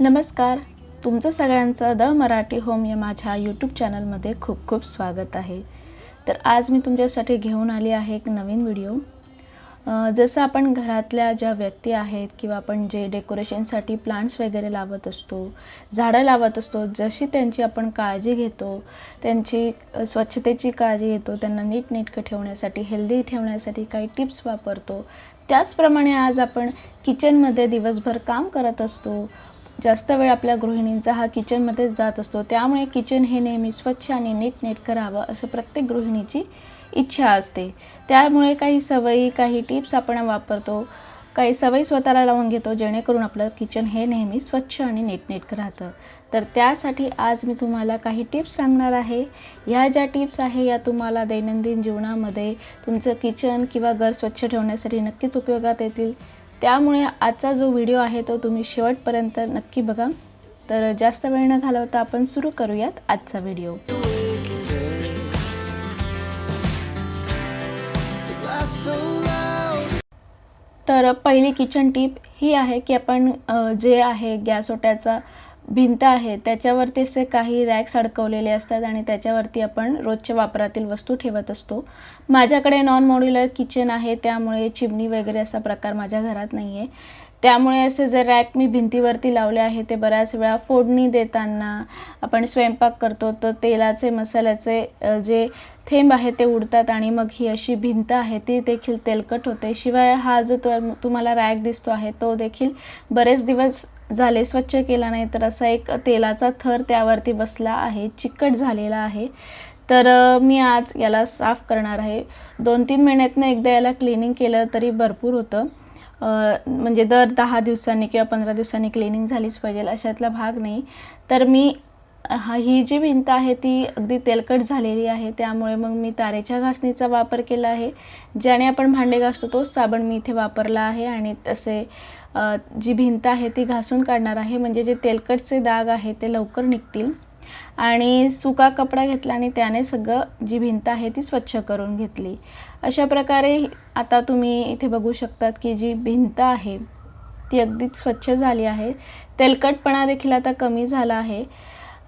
नमस्कार. तुमचं सगळ्यांचं द मराठी होम या माझ्या यूट्यूब चॅनलमध्ये खूप खूप स्वागत आहे. तर आज मी तुमच्यासाठी घेऊन आली आहे एक नवीन व्हिडिओ जसं आपण घरातल्या ज्या व्यक्ती आहेत किंवा आपण जे डेकोरेशनसाठी प्लांट्स वगैरे लावत असतो झाडं लावत असतो जशी त्यांची आपण काळजी घेतो त्यांची स्वच्छतेची काळजी घेतो त्यांना नीटनेटकं ठेवण्यासाठी हेल्दी ठेवण्यासाठी काही टिप्स वापरतो त्याचप्रमाणे आज आपण किचनमध्ये दिवसभर काम करत असतो जास्त वेळ आपल्या गृहिणींचा हा किचनमध्येच जात असतो. त्यामुळे किचन हे नेहमी स्वच्छ आणि नीटनेट करावं असं प्रत्येक गृहिणीची इच्छा असते. त्यामुळे काही सवयी काही टिप्स आपण वापरतो. काही सवयी स्वतःला लावून घेतो जेणेकरून आपलं किचन हे नेहमी स्वच्छ आणि नीटनेटकं राहतं. तर त्यासाठी आज मी तुम्हाला काही टिप्स सांगणार आहे. ह्या ज्या टिप्स आहे या तुम्हाला दैनंदिन जीवनामध्ये तुमचं किचन किंवा घर स्वच्छ ठेवण्यासाठी नक्कीच उपयोगात येतील. त्यामुळे आजचा जो व्हिडिओ आहे तो तुम्ही शेवटपर्यंत नक्की बघा. तर जास्त वेळ न घालवता आपण सुरू करूयात आजचा व्हिडिओ. तर पहिली किचन टीप ही आहे की आपण जे आहे गॅस ओट्याचा भिंत आहे त्याच्यावरती असे काही रॅक्स अडकवलेले असतात आणि त्याच्यावरती आपण रोजच्या वापरातील वस्तू ठेवत असतो. माझ्याकडे नॉन मॉड्युलर किचन आहे त्यामुळे चिमणी वगैरे असा प्रकार माझ्या घरात नाही आहे त्यामुळे असे जे रॅक मी भिंतीवरती लावले आहे ते बऱ्याच वेळा फोडणी देताना आपण स्वयंपाक करतो तर तेलाचे मसाल्याचे जे थेंब आहे ते उडतात आणि मग ही अशी भिंत आहे ती देखील तेलकट होते. शिवाय हा जो तुम्हाला रॅक दिसतो आहे तो देखील बरेच दिवस झाले स्वच्छ केला नाही तर असा एक तेलाचा थर त्यावरती बसला आहे चिकट झालेला आहे. तर मी आज याला साफ करणार आहे. दोन तीन महिन्यातनं एकदा याला क्लिनिंग केलं तरी भरपूर होतं. म्हणजे दर दहा दिवसांनी किंवा पंधरा दिवसांनी क्लिनिंग झालीच पाहिजे अशातला भाग नाही. तर मी हा ही जी भिंत आहे ती अगदी तेलकट झालेली आहे. त्यामुळे मग मी तारेच्या घासणीचा वापर केला आहे. ज्याने आपण भांडे घासतो तोच साबण मी इथे वापरला आहे आणि तसे जी भिंत आहे ती घासून काढणार आहे. म्हणजे जे तेलकटचे दाग आहे ते लवकर निघतील. आणि सुका कपडा घेतला आणि त्याने सगळं जी भिंत आहे ती स्वच्छ करून घेतली. अशा प्रकारे आता तुम्ही इथे बघू शकतात की जी भिंत आहे ती अगदीच स्वच्छ झाली आहे. तेलकटपणा देखील आता कमी झाला आहे.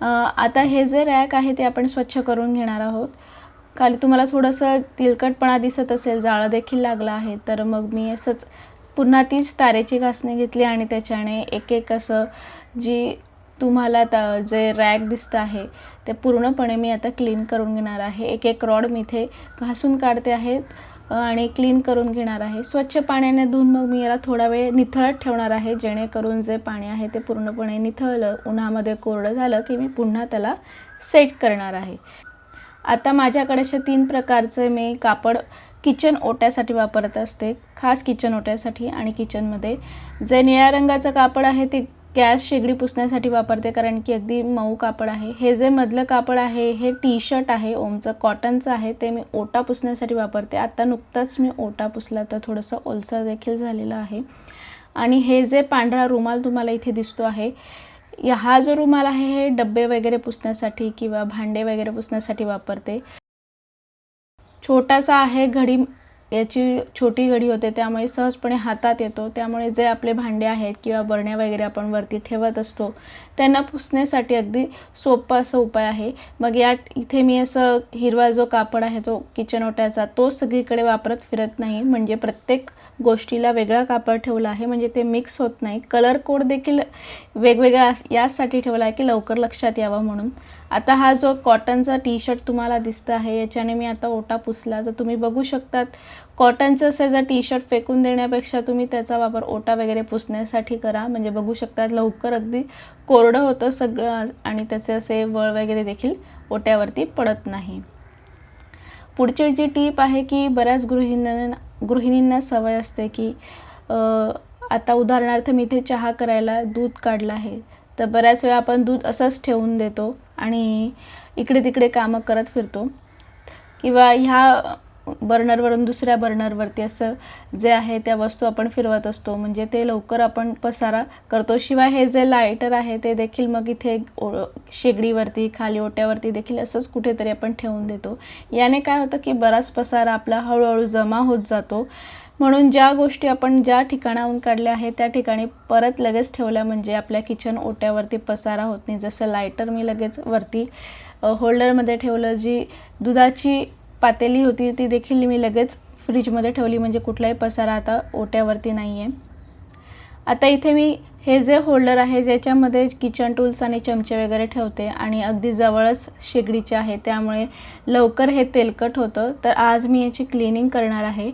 आता हे जे रॅक आहे ते आपण स्वच्छ करून घेणार आहोत. खाली तुम्हाला थोडंसं तेलकटपणा दिसत असेल जाळं देखील लागलं आहे तर मग मी असंच पुन्हा तीच तारेची घासणी घेतली आणि त्याच्याने एक एक असं जी तुम्हाला त जे रॅक दिसतं आहे ते पूर्णपणे मी आता क्लीन करून घेणार आहे. एक एक रॉड मी इथे घासून काढते आहेत. आणि क्लीन करून घेणार आहे. स्वच्छ पाण्याने धुवून मग मी याला थोडा वेळ निथळत ठेवणार आहे जेणेकरून जे पाणी आहे ते पूर्णपणे निथळलं उन्हामध्ये कोरडं झालं की मी पुन्हा त्याला सेट करणार आहे. आता माझ्याकडे असे तीन प्रकारचे मी कापड किचन ओट्यासाठी वापरत असते. खास किचन ओट्यासाठी आणि किचनमध्ये जे निळ्या रंगाचं कापड आहे ते गॅस शेगडी पुसण्यासाठी वापरते कारण की अगदी मऊ कापड आहे. हे जे मधलं कापड आहे हे टी शर्ट आहे ओमचं कॉटनचं आहे ते मी ओटा पुसण्यासाठी वापरते. आता नुकताच मी ओटा पुसला तर थोडंसं ओलसर देखील झालेलं आहे. आणि हे जे पांढरा रुमाल तुम्हाला इथे दिसतो आहे हा जो रुमाल आहे हे डब्बे वगैरे पुसण्यासाठी किंवा भांडे वगैरे पुसण्यासाठी वापरते. छोटासा आहे घडी याची छोटी घडी होते त्यामुळे सहजपणे हातात येतो. त्यामुळे जे आपले भांडे आहेत किंवा बरण्या वगैरे आपण वरती ठेवत असतो त्यांना पुसण्यासाठी अगदी सोपा असा उपाय आहे. मग या इथे मी असं हिरवा जो कापड आहे तो किचन ओट्याचा तो सगळीकडे वापरत फिरत नाही. म्हणजे प्रत्येक गोष्टीला वेगळा कापड ठेवला आहे. म्हणजे ते मिक्स होत नाही. कलर कोड देखील वेगवेगळा यासाठी ठेवला आहे की लवकर लक्षात यावं म्हणून. आता हा जो कॉटनचा टी शर्ट तुम्हाला दिसतं आहे याच्याने मी आता ओटा पुसला. तर तुम्ही बघू शकतात कॉटनचं असं जर टी शर्ट फेकून देण्यापेक्षा तुम्ही त्याचा वापर ओटा वगैरे पुसण्यासाठी करा. म्हणजे बघू शकतात लवकर अगदी कोरडं होतं सगळं आणि त्याचे असे वळ वगैरे देखील ओट्यावरती पडत नाही. पुढची जी टीप आहे की बऱ्याच गृहिणींना गृहिणींना सवय असते की आता उदाहरणार्थ मी इथे चहा करायला दूध काढलं आहे. तर बऱ्याच वेळा आपण दूध असंच ठेवून देतो. आणि इकडे तिकडे कामं करत फिरतो. किंवा ह्या बर्नरवरून दुसऱ्या बर्नरवरती असं जे आहे त्या वस्तू आपण फिरवत असतो. म्हणजे ते लवकर आपण पसारा करतो. शिवाय हे जे लायटर आहे ते देखील मग इथे ओ- शेगडीवरती खाली ओट्यावरती देखील असंच कुठेतरी आपण ठेवून देतो. याने काय होतं की बराच पसारा आपला हळूहळू जमा होत जातो. म्हणून ज्या गोष्टी आपण ज्या ठिकाणाहून काढल्या आहेत त्या ठिकाणी परत लगेच ठेवल्या म्हणजे आपल्या किचन ओट्यावरती पसारा होत नाही. जसं लायटर मी लगेच वरती होल्डरमध्ये ठेवलं जी दुधाची पातेली होती ती देखील मी लगेच फ्रीजमध्ये ठेवली म्हणजे कुठलाही पसारा आता ओट्यावरती नाही आहे आता इथे मी हे जे होल्डर आहे ज्याच्यामध्ये किचन टूल्स आणि चमचे वगैरे ठेवते आणि अगदी जवळच शेगडीचे आहे त्यामुळे लवकर हे तेलकट होतं. तर आज मी याची क्लिनिंग करणार आहे.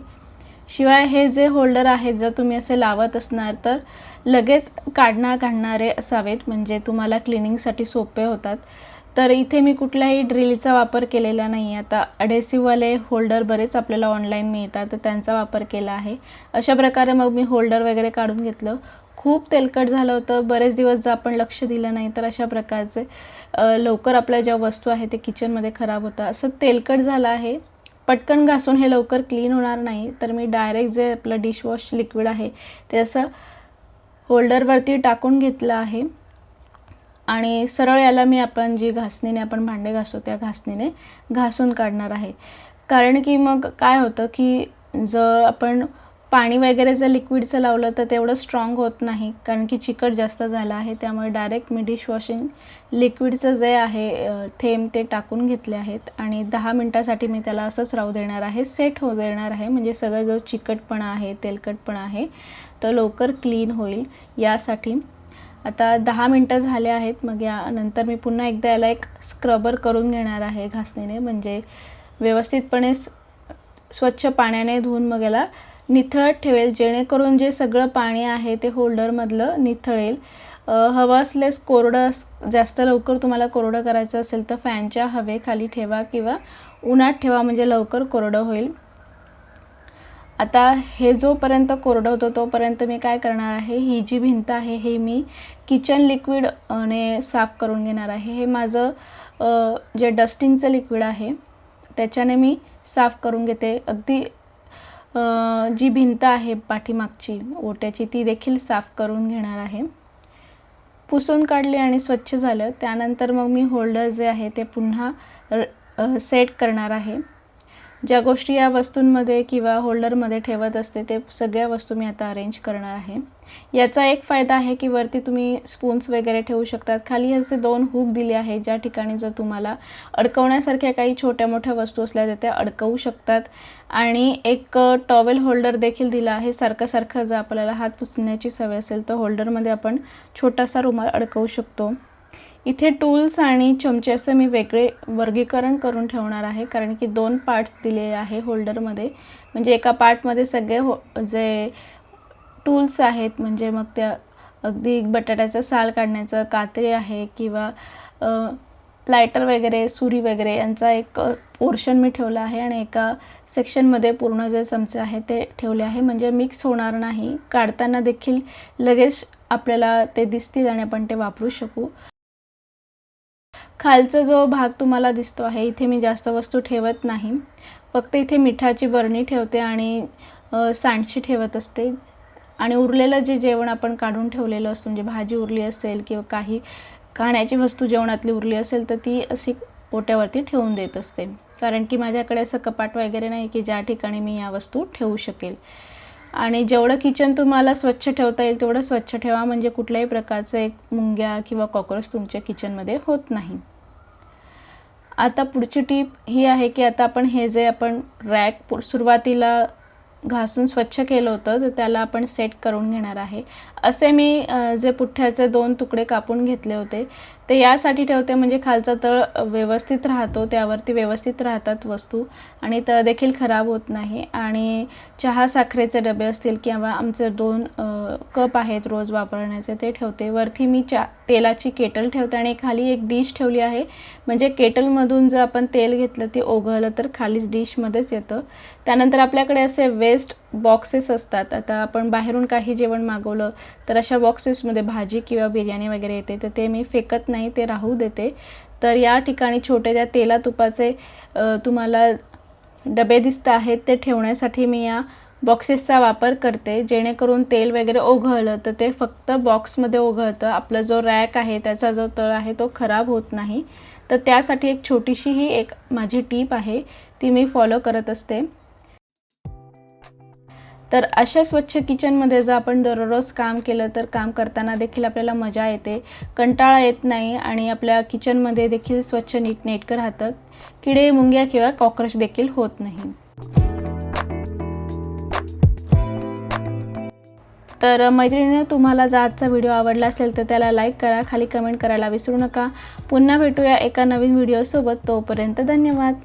शिवाय हे जे होल्डर आहेत जर तुम्ही असे लावत असणार तर लगेच काढणा काढणारे असावेत. म्हणजे तुम्हाला क्लिनिंगसाठी सोपे होतात. तर इथे मी कुठल्याही ड्रिलचा वापर केलेला नाही आता अडेसिववाले होल्डर बरेच आपल्याला ऑनलाईन मिळतात तर त्यांचा वापर केला आहे. अशा प्रकारे मग मी होल्डर वगैरे काढून घेतलं. खूप तेलकट झालं होतं. बरेच दिवस जर आपण लक्ष दिलं नाही तर अशा प्रकारचे लवकर आपल्या ज्या वस्तू आहे ते किचनमध्ये खराब होतं असं तेलकट झालं आहे. पटकन घासून हे लवकर क्लीन होणार नाही. तर मी डायरेक्ट जे आपलं डिशवॉश लिक्विड आहे ते असं होल्डरवरती टाकून घेतलं आहे. आणि सरळ याला मी आपण जी घासणीने आपण भांडे घासतो त्या घासणीने घासून काढणार आहे. कारण की मग काय होतं की जर आपण पाणी वगैरे जर लिक्विडचं लावलं तर तेवढं स्ट्रॉंग होत नाही कारण की चिकट जास्त झालं आहे. त्यामुळे डायरेक्ट मी डिशवॉशिंग लिक्विडचं जे आहे थेंब ते टाकून घेतले आहेत. आणि दहा मिनटासाठी मी त्याला असंच राहू देणार आहे सेट होऊ देणार आहे. म्हणजे सगळं जो चिकटपणा आहे तेलकटपणा आहे तो लवकर क्लीन होईल. यासाठी आता दहा मिनटं झाले आहेत. मग यानंतर मी पुन्हा एकदा याला एक स्क्रबर करून घेणार आहे घासणीने. म्हणजे व्यवस्थितपणे स्वच्छ पाण्याने धुवून मग याला निथळत ठेवेल जेणेकरून जे सगळं पाणी आहे ते होल्डरमधलं निथळेल. हवं असल्यास कोरडं अस- जास्त लवकर तुम्हाला कोरडं करायचं असेल तर फॅनच्या हवेखाली ठेवा किंवा उन्हात ठेवा म्हणजे लवकर कोरडं होईल. आता हे जोपर्यंत कोरडं होतं तोपर्यंत मी काय करणार आहे? ही जी भिंत आहे हे मी किचन लिक्विडने साफ करून घेणार आहे. हे माझं जे डस्टिंगचं लिक्विड आहे त्याच्याने मी साफ करून घेते. अगदी जी भिंत आहे पाठीमागची ओट्याची ती देखील साफ करून घेणार आहे. पुसून काढले आणि स्वच्छ झालं. त्यानंतर मग मी होल्डर जे आहे ते पुन्हा सेट करणार आहे. ज्या गोष्टी या वस्तूंमध्ये किंवा होल्डरमध्ये ठेवत असते ते सगळ्या वस्तू मी आता अरेंज करणार आहे. याचा एक फायदा आहे की वरती तुम्ही स्पून्स वगैरे ठेवू शकतात. खाली असे दोन हुक दिले आहेत ज्या ठिकाणी जर तुम्हाला अडकवण्यासारख्या काही छोट्या मोठ्या वस्तू असल्या तर त्या अडकवू शकतात. आणि एक टॉवेल होल्डर देखील दिला आहे. सारखं सारखं जर आपल्याला हात पुसण्याची सवय असेल तर होल्डरमध्ये आपण छोटासा रुमाल अडकवू शकतो. इथे टूल्स आणि चमचे असं मी वेगळे वर्गीकरण करून ठेवणार आहे कारण की दोन पार्ट्स दिले आहे होल्डरमध्ये. म्हणजे एका पार्टमध्ये सगळे हो जे टूल्स आहेत म्हणजे मग त्या अगदी बटाट्याचं साल काढण्याचं कात्री आहे किंवा लायटर वगैरे सुरी वगैरे यांचा एक पोर्शन मी ठेवला आहे आणि एका सेक्शनमध्ये पूर्ण जे चमचे आहे ते ठेवले आहे. म्हणजे मिक्स होणार नाही. काढताना देखील लगेच आपल्याला ते दिसतील आणि आपण ते वापरू शकू. खालचा जो भाग तुम्हाला दिसतो आहे इथे मी जास्त वस्तू ठेवत नाही. फक्त इथे मिठाची बरणी ठेवते आणि सांडशी ठेवत असते. आणि उरलेलं जे जेवण आपण काढून ठेवलेलं असतो म्हणजे भाजी उरली असेल किंवा काही खाण्याची वस्तू जेवणातली उरली असेल तर ती अशी ओट्यावरती ठेवून देत असते. कारण की माझ्याकडे असं कपाट वगैरे नाही की ज्या ठिकाणी मी या वस्तू ठेवू शकेल. आणि जेवढं किचन तुम्हाला स्वच्छ ठेवता येईल तेवढं स्वच्छ ठेवा. म्हणजे कुठल्याही प्रकारचं एक मुंग्या किंवा कॉक्रोच तुमच्या किचनमध्ये होत नाही. आता पुढची टीप ही आहे की आता आपण हे जे आपण रॅक पु- सुरुवातीला घासून स्वच्छ केलं होतं तर त्याला आपण सेट करून घेणार आहे. असे मी जे पुठ्ठ्याचे दोन तुकडे कापून घेतले होते ते यासाठी ठेवते म्हणजे खालचा तळ व्यवस्थित राहतो त्यावरती व्यवस्थित राहतात वस्तू आणि तळ देखील खराब होत नाही. आणि चहा साखरेचे डबे असतील किंवा आमचे दोन कप आहेत रोज वापरण्याचे ते ठेवते. वरती मी चा तेलाची केटल ठेवते आणि खाली एक डिश ठेवली आहे. म्हणजे केटलमधून जर आपण तेल घेतलं ते ओघळलं तर खालीच डिशमध्येच येतं. त्यानंतर आपल्याकडे असे वे वेस्ट बॉक्सेस असतात. आता आपण बाहेरून काही जेवण मागवलं तर अशा बॉक्सेसमध्ये भाजी किंवा बिर्याणी वगैरे येते तर ते मी फेकत नाही ते राहू देते. तर या ठिकाणी छोटे ज्या तेला तुपाचे तुम्हाला डबे दिसत आहेत ते ठेवण्यासाठी मी या बॉक्सेसचा वापर करते. जेणेकरून तेल वगैरे ओघळलं तर ते फक्त बॉक्समध्ये ओघळतं. आपला जो रॅक आहे त्याचा जो तळ आहे तो खराब होत नाही. तर त्यासाठी एक छोटीशी ही एक माझी टीप आहे ती मी फॉलो करत असते. तर अशा स्वच्छ किचनमध्ये जर आपण दररोज काम केलं तर काम करताना देखील आपल्याला मजा येते कंटाळा येत नाही आणि आपल्या किचनमध्ये देखील स्वच्छ नीटनेटकं राहतं. किडे मुंग्या किंवा कॉक्रोच देखील होत नाही. तर मैत्रिणीनं तुम्हाला जर आजचा व्हिडिओ आवडला असेल तर त्याला लाईक करा खाली कमेंट करायला विसरू नका. पुन्हा भेटूया एका नवीन व्हिडिओसोबत. तोपर्यंत धन्यवाद.